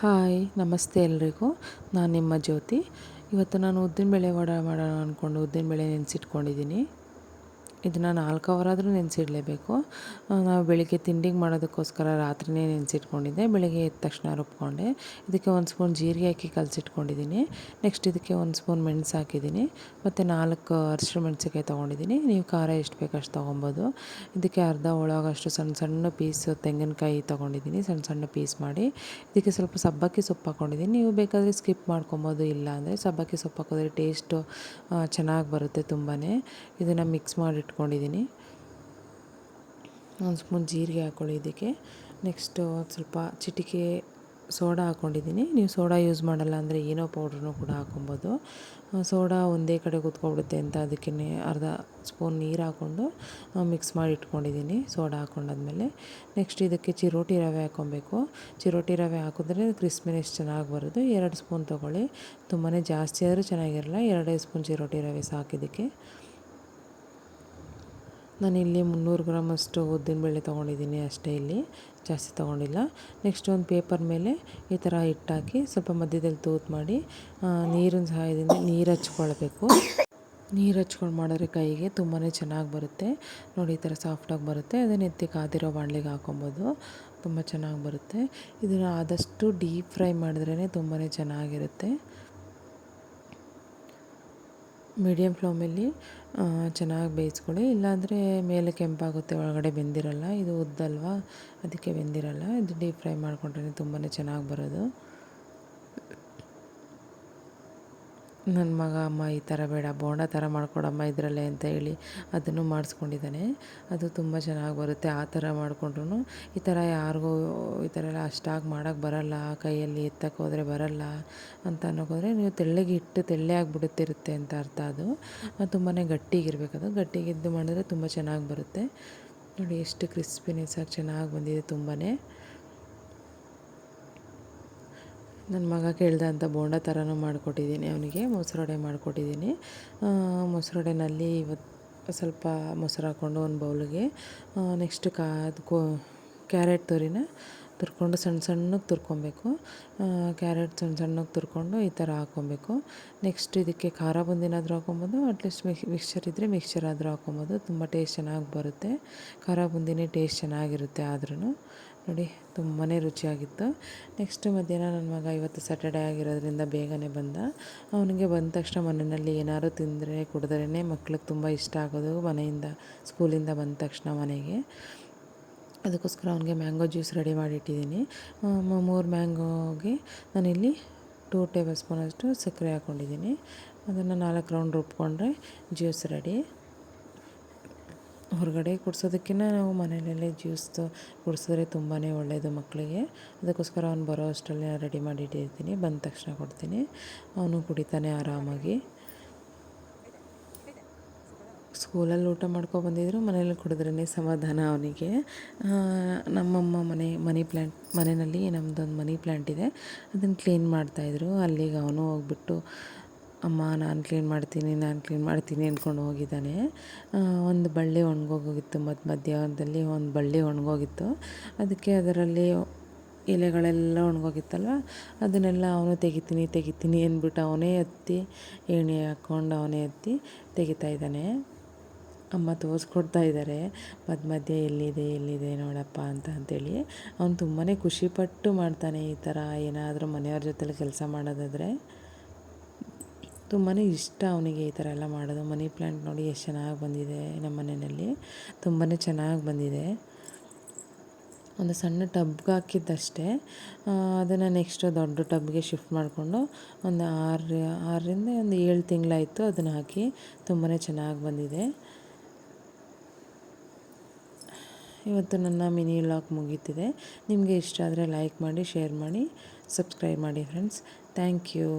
Hi ನಮಸ್ತೆ ಎಲ್ರಿಗೂ. ನಾನು ನಿಮ್ಮ ಜ್ಯೋತಿ. ಇವತ್ತು ನಾನು ಉದ್ದಿನಬೇಳೆ ವಡೆ ಮಾಡೋಣ ಅಂದ್ಕೊಂಡು ಉದ್ದಿನಬೇಳೆ ನೆನೆಸಿಟ್ಕೊಂಡಿದ್ದೀನಿ. ಇದನ್ನು ನಾಲ್ಕು ಅವರಾದರೂ ನೆನೆಸಿಡಲೇಬೇಕು ನಾವು ಬೆಳಿಗ್ಗೆ ತಿಂಡಿಗೆ ಮಾಡೋದಕ್ಕೋಸ್ಕರ ರಾತ್ರಿನೇ ನೆನೆಸಿಟ್ಕೊಂಡಿದ್ದೆ. ಬೆಳಿಗ್ಗೆ ಎದ್ದ ತಕ್ಷಣ ರುಬ್ಕೊಂಡೆ. ಇದಕ್ಕೆ ಒಂದು ಸ್ಪೂನ್ ಜೀರಿಗೆ ಹಾಕಿ ಕಲಸಿಟ್ಕೊಂಡಿದ್ದೀನಿ. ನೆಕ್ಸ್ಟ್ ಇದಕ್ಕೆ ಒಂದು ಸ್ಪೂನ್ ಮೆಣಸು ಹಾಕಿದ್ದೀನಿ. ಮತ್ತು ನಾಲ್ಕು ಅರಿಶಿಣ ಮೆಣಸಿಕಾಯಿ ತೊಗೊಂಡಿದ್ದೀನಿ. ನೀವು ಖಾರ ಎಷ್ಟು ಬೇಕು ಅಷ್ಟು ತೊಗೊಬೋದು. ಇದಕ್ಕೆ ಅರ್ಧ ಒಳಗಷ್ಟು ಸಣ್ಣ ಸಣ್ಣ ಪೀಸ್ ತೆಂಗಿನಕಾಯಿ ತೊಗೊಂಡಿದ್ದೀನಿ. ಸಣ್ಣ ಸಣ್ಣ ಪೀಸ್ ಮಾಡಿ ಇದಕ್ಕೆ ಸ್ವಲ್ಪ ಸಬ್ಬಕ್ಕಿ ಸೊಪ್ಪು ಹಾಕ್ಕೊಂಡಿದ್ದೀನಿ ನೀವು ಬೇಕಾದರೆ ಸ್ಕಿಪ್ ಮಾಡ್ಕೊಬೋದು, ಇಲ್ಲ ಅಂದರೆ ಸಬ್ಬಕ್ಕಿ ಸೊಪ್ಪು ಹಾಕೋದ್ರೆ ಟೇಸ್ಟು ಚೆನ್ನಾಗಿ ಬರುತ್ತೆ ತುಂಬಾ ಇದನ್ನು ಮಿಕ್ಸ್ ಮಾಡಿ ಇಟ್ಕೊಂಡಿದ್ದೀನಿ ಒಂದು ಸ್ಪೂನ್ ಜೀರಿಗೆ ಹಾಕ್ಕೊಳ್ಳಿ ಇದಕ್ಕೆ. ನೆಕ್ಸ್ಟು ಸ್ವಲ್ಪ ಚಿಟಿಕೆ ಸೋಡಾ ಹಾಕ್ಕೊಂಡಿದ್ದೀನಿ ನೀವು ಸೋಡಾ ಯೂಸ್ ಮಾಡಲ್ಲ ಅಂದರೆ ಏನೋ ಪೌಡ್ರೂ ಕೂಡ ಹಾಕೊಬೋದು. ಸೋಡಾ ಒಂದೇ ಕಡೆ ಕುತ್ಕೊಬಿಡುತ್ತೆ ಅಂತ ಅದಕ್ಕೆ ಅರ್ಧ ಸ್ಪೂನ್ ನೀರು ಹಾಕ್ಕೊಂಡು ಮಿಕ್ಸ್ ಮಾಡಿ ಇಟ್ಕೊಂಡಿದ್ದೀನಿ ಸೋಡಾ ಹಾಕ್ಕೊಂಡಾದ್ಮೇಲೆ ನೆಕ್ಸ್ಟ್ ಇದಕ್ಕೆ ಚಿರೋಟಿ ರವೆ ಹಾಕ್ಕೊಬೇಕು ಚಿರೋಟಿ ರವೆ ಹಾಕಿದ್ರೆ ಕ್ರಿಸ್ಮಿನೆಸ್ ಚೆನ್ನಾಗಿ ಬರೋದು ಎರಡು ಸ್ಪೂನ್ ತೊಗೊಳ್ಳಿ. ತುಂಬಾ ಜಾಸ್ತಿ ಆದರೂ ಚೆನ್ನಾಗಿರಲ್ಲ. ಎರಡೇ ಸ್ಪೂನ್ ಚಿರೋಟಿ ರವೆ ಸಾಕಿದ್ದಕ್ಕೆ ನಾನಿಲ್ಲಿ ಮುನ್ನೂರು ಗ್ರಾಮ್ ಅಷ್ಟು ಉದ್ದಿನ ಬೇಳೆ ತೊಗೊಂಡಿದ್ದೀನಿ ಅಷ್ಟೇ ಇಲ್ಲಿ. ಜಾಸ್ತಿ ತೊಗೊಂಡಿಲ್ಲ. ನೆಕ್ಸ್ಟ್ ಒಂದು ಪೇಪರ್ ಮೇಲೆ ಈ ಥರ ಹಿಟ್ಟಾಕಿ ಸ್ವಲ್ಪ ಮಧ್ಯದಲ್ಲಿ ತೂತು ಮಾಡಿ ನೀರಿನ ಸಹಾಯದಿಂದ ನೀರು ಹಚ್ಕೊಳ್ಬೇಕು. ನೀರು ಹಚ್ಕೊಂಡು ಮಾಡಿದ್ರೆ ಕೈಗೆ ತುಂಬಾ ಚೆನ್ನಾಗಿ ಬರುತ್ತೆ. ನೋಡಿ, ಈ ಥರ ಸಾಫ್ಟಾಗಿ ಬರುತ್ತೆ. ಅದನ್ನು ಎತ್ತಿ ಕಾದಿರೋ ಬಾಣಲಿಗೆ ಹಾಕೊಬೋದು. ತುಂಬ ಚೆನ್ನಾಗಿ ಬರುತ್ತೆ. ಇದನ್ನು ಆದಷ್ಟು ಡೀಪ್ ಫ್ರೈ ಮಾಡಿದ್ರೇ ತುಂಬಾ ಚೆನ್ನಾಗಿರುತ್ತೆ. ಮೀಡಿಯಮ್ ಫ್ಲೇಮಲ್ಲಿ ಚೆನ್ನಾಗಿ ಬೇಯಿಸ್ಕೊಳ್ಳಿ ಇಲ್ಲಾಂದರೆ ಮೇಲೆ ಕೆಂಪಾಗುತ್ತೆ, ಒಳಗಡೆ ಬೆಂದಿರಲ್ಲ. ಇದು ಉದ್ದಲ್ವಾ, ಅದಕ್ಕೆ ಬೆಂದಿರಲ್ಲ. ಇದು ಡೀಪ್ ಫ್ರೈ ಮಾಡಿಕೊಂಡ್ರೆ ತುಂಬಾ ಚೆನ್ನಾಗಿ ಬರೋದು. ನನ್ನ ಮಗ, ಅಮ್ಮ ಈ ಥರ ಬೇಡ, ಬೋಂಡ ಥರ ಮಾಡ್ಕೊಡಮ್ಮ ಇದರಲ್ಲೇ ಅಂತ ಹೇಳಿ ಅದನ್ನು ಮಾಡಿಸ್ಕೊಂಡಿದ್ದಾನೆ. ಅದು ತುಂಬ ಚೆನ್ನಾಗಿ ಬರುತ್ತೆ, ಆ ಥರ ಮಾಡಿಕೊಂಡ್ರು ಈ ಥರ ಯಾರಿಗೂ, ಈ ಥರ ಎಲ್ಲ ಅಷ್ಟಾಗಿ ಮಾಡೋಕ್ಕೆ ಬರಲ್ಲ ಕೈಯಲ್ಲಿ ಎತ್ತಕ್ಕೆ ಹೋದರೆ ಬರಲ್ಲ ಅಂತ ಅನ್ನೋಕ್ಕೋದ್ರೆ ನೀವು ತೆಳ್ಳಗೆ ಇಟ್ಟು ತೆಳ್ಳೆ ಆಗಿಬಿಡುತ್ತಿರುತ್ತೆ ಅಂತ ಅರ್ಥ ಅದು. ತುಂಬಾ ಅದು. ಗಟ್ಟಿಗಿದ್ದು ಮಾಡಿದ್ರೆ ತುಂಬ ಚೆನ್ನಾಗಿ ಬರುತ್ತೆ. ನೋಡಿ ಎಷ್ಟು ಕ್ರಿಸ್ಪಿನೆಸ್ ಆಗಿ ಚೆನ್ನಾಗಿ ಬಂದಿದೆ ತುಂಬಾ ನನ್ನ ಮಗ ಕೇಳ್ದ ಅಂತ ಬೋಂಡ ಥರನೂ ಮಾಡಿಕೊಟ್ಟಿದ್ದೀನಿ, ಅವನಿಗೆ ಮೊಸರೊಡೆ ಮಾಡಿಕೊಟ್ಟಿದ್ದೀನಿ. ಮೊಸರೊಡೆನಲ್ಲಿ ಇವತ್ತು ಸ್ವಲ್ಪ ಮೊಸರು ಹಾಕ್ಕೊಂಡು ಒಂದು ಬೌಲಿಗೆ ನೆಕ್ಸ್ಟ್ ಕಾ ಕೋ, ಕ್ಯಾರೆಟ್ ತುರಿನ ತುರ್ಕೊಂಡು ಸಣ್ಣ ಸಣ್ಣಗೆ ತುರ್ಕೊಬೇಕು. ಕ್ಯಾರೆಟ್ ಸಣ್ಣ ಸಣ್ಣಗೆ ತುರ್ಕೊಂಡು ಈ ಥರ ಹಾಕ್ಕೊಬೇಕು ನೆಕ್ಸ್ಟ್ ಇದಕ್ಕೆ ಖಾರ ಬುಂದಿನಾದರೂ ಹಾಕ್ಕೊಬೋದು ಅಟ್ಲೀಸ್ಟ್ ಮಿಕ್ ಮಿಕ್ಸ್ಚರ್ ಇದ್ದರೆ ಮಿಕ್ಸ್ಚರ್ ಆದರೂ ಹಾಕ್ಕೊಬೋದು ತುಂಬ ಟೇಸ್ಟ್ ಚೆನ್ನಾಗಿ ಬರುತ್ತೆ. ಖಾರ ಬುಂದಿನೇ ಟೇಸ್ಟ್ ಚೆನ್ನಾಗಿರುತ್ತೆ ಆದ್ರೂ ನೋಡಿ ತುಂಬಾ ರುಚಿಯಾಗಿತ್ತು. ನೆಕ್ಸ್ಟ್ ಮಧ್ಯಾಹ್ನ ನನ್ನ ಮಗ ಇವತ್ತು ಸ್ಯಾಟರ್ಡೇ ಆಗಿರೋದ್ರಿಂದ ಬೇಗನೆ ಬಂದ. ಅವನಿಗೆ ಬಂದ ತಕ್ಷಣ ಮನೆಯಲ್ಲಿ ಏನಾದ್ರು ತಿಂದರೆ ಕುಡಿದ್ರೇ ಮಕ್ಳಿಗೆ ತುಂಬ ಇಷ್ಟ ಆಗೋದು ಮನೆಯಿಂದ, ಸ್ಕೂಲಿಂದ ಬಂದ ತಕ್ಷಣ ಮನೆಗೆ. ಅದಕ್ಕೋಸ್ಕರ ಅವನಿಗೆ ಮ್ಯಾಂಗೋ ಜ್ಯೂಸ್ ರೆಡಿ ಮಾಡಿಟ್ಟಿದ್ದೀನಿ. ಮೂರು ಮ್ಯಾಂಗೋಗೆ ನಾನಿಲ್ಲಿ ಟೂ ಟೇಬಲ್ ಸ್ಪೂನಷ್ಟು ಸಕ್ಕರೆ ಹಾಕ್ಕೊಂಡಿದ್ದೀನಿ ಅದನ್ನು ನಾಲ್ಕು ರೌಂಡ್ ರುಬ್ಕೊಂಡ್ರೆ ಜ್ಯೂಸ್ ರೆಡಿ. ಹೊರಗಡೆ ಕುಡ್ಸೋದಕ್ಕಿಂತ ನಾವು ಮನೆಯಲ್ಲೇ ಜ್ಯೂಸ್ ಕುಡಿಸಿದ್ರೆ ತುಂಬಾ ಒಳ್ಳೆಯದು ಮಕ್ಕಳಿಗೆ. ಅದಕ್ಕೋಸ್ಕರ ಅವ್ನು ಬರೋ ಅಷ್ಟರಲ್ಲೇ ರೆಡಿ ಮಾಡಿ ಇಟ್ಟಿರ್ತೀನಿ. ಬಂದ ತಕ್ಷಣ ಕೊಡ್ತೀನಿ. ಅವನು ಕುಡಿತಾನೆ ಆರಾಮಾಗಿ. ಸ್ಕೂಲಲ್ಲಿ ಊಟ ಮಾಡ್ಕೊ ಬಂದಿದ್ರು. ಮನೇಲಿ ಕುಡಿದ್ರೇ ಸಮಾಧಾನ ಅವನಿಗೆ. ನಮ್ಮಮ್ಮ ಮನೆ, ಮನಿ ಪ್ಲ್ಯಾಂಟ್ ಮನೆಯಲ್ಲಿ ನಮ್ಮದೊಂದು ಮನಿ ಪ್ಲ್ಯಾಂಟ್ ಇದೆ. ಅದನ್ನು ಕ್ಲೀನ್ ಮಾಡ್ತಾಯಿದ್ರು ಅಲ್ಲಿಗೆ ಅವನು ಹೋಗ್ಬಿಟ್ಟು ಅಮ್ಮ, ನಾನು ಕ್ಲೀನ್ ಮಾಡ್ತೀನಿ, ನಾನು ಕ್ಲೀನ್ ಮಾಡ್ತೀನಿ ಅಂದ್ಕೊಂಡು ಹೋಗಿದ್ದಾನೆ. ಒಂದು ಬಳ್ಳಿ ಒಣಗೋಗಿತ್ತು ಮತ್ತು ಮಧ್ಯಾಹ್ನದಲ್ಲಿ ಒಂದು ಬಳ್ಳಿ ಒಣಗೋಗಿತ್ತು. ಅದಕ್ಕೆ ಅದರಲ್ಲಿ ಎಲೆಗಳೆಲ್ಲ ಒಣಗೋಗಿತ್ತಲ್ವ? ಅದನ್ನೆಲ್ಲ ಅವನು ತೆಗಿತೀನಿ ತೆಗಿತೀನಿ ಅಂದ್ಬಿಟ್ಟು ಅವನೇ ಎತ್ತಿ ಏಣಿ ಹಾಕ್ಕೊಂಡು ಅವನೇ ಎತ್ತಿ ತೆಗಿತಾ ಇದ್ದಾನೆ. ಅಮ್ಮ ತೋರಿಸ್ಕೊಡ್ತಾ ಇದ್ದಾರೆ ಮಧ್ಯ ಮಧ್ಯೆ ಎಲ್ಲಿದೆ ಎಲ್ಲಿದೆ ನೋಡಪ್ಪ ಅಂತ ಅಂತೇಳಿ. ಅವನು ತುಂಬಾ ಖುಷಿಪಟ್ಟು ಮಾಡ್ತಾನೆ ಈ ಥರ ಏನಾದರೂ ಮನೆಯವ್ರ ಜೊತೆಲಿ ಕೆಲಸ ಮಾಡೋದಾದರೆ. ತುಂಬಾ ಇಷ್ಟ ಅವನಿಗೆ ಈ ಥರ ಎಲ್ಲ ಮಾಡೋದು. ಮನಿ ಪ್ಲ್ಯಾಂಟ್ ನೋಡಿ ಎಷ್ಟು ಚೆನ್ನಾಗಿ ಬಂದಿದೆ ನಮ್ಮ ಮನೆಯಲ್ಲಿ. ತುಂಬಾ ಚೆನ್ನಾಗಿ ಬಂದಿದೆ. ಒಂದು ಸಣ್ಣ ಟಬ್ಗೆ ಹಾಕಿದ್ದಷ್ಟೇ. ಅದನ್ನು ನೆಕ್ಸ್ಟು ದೊಡ್ಡ ಟಬ್ಗೆ ಶಿಫ್ಟ್ ಮಾಡಿಕೊಂಡು ಒಂದು ಆರು, ಆರರಿಂದ ಒಂದು ಏಳು ತಿಂಗಳಾಯಿತು ಅದನ್ನು ಹಾಕಿ ತುಂಬಾ ಚೆನ್ನಾಗಿ ಬಂದಿದೆ. ಇವತ್ತು ನನ್ನ ಮಿನಿ ಲಾಕ್ ಮುಗೀತಿದೆ. ನಿಮಗೆ ಇಷ್ಟ ಆದರೆ ಲೈಕ್ ಮಾಡಿ ಶೇರ್ ಮಾಡಿ ಸಬ್ಸ್ಕ್ರೈಬ್ ಮಾಡಿ ಫ್ರೆಂಡ್ಸ್ ಥ್ಯಾಂಕ್ ಯು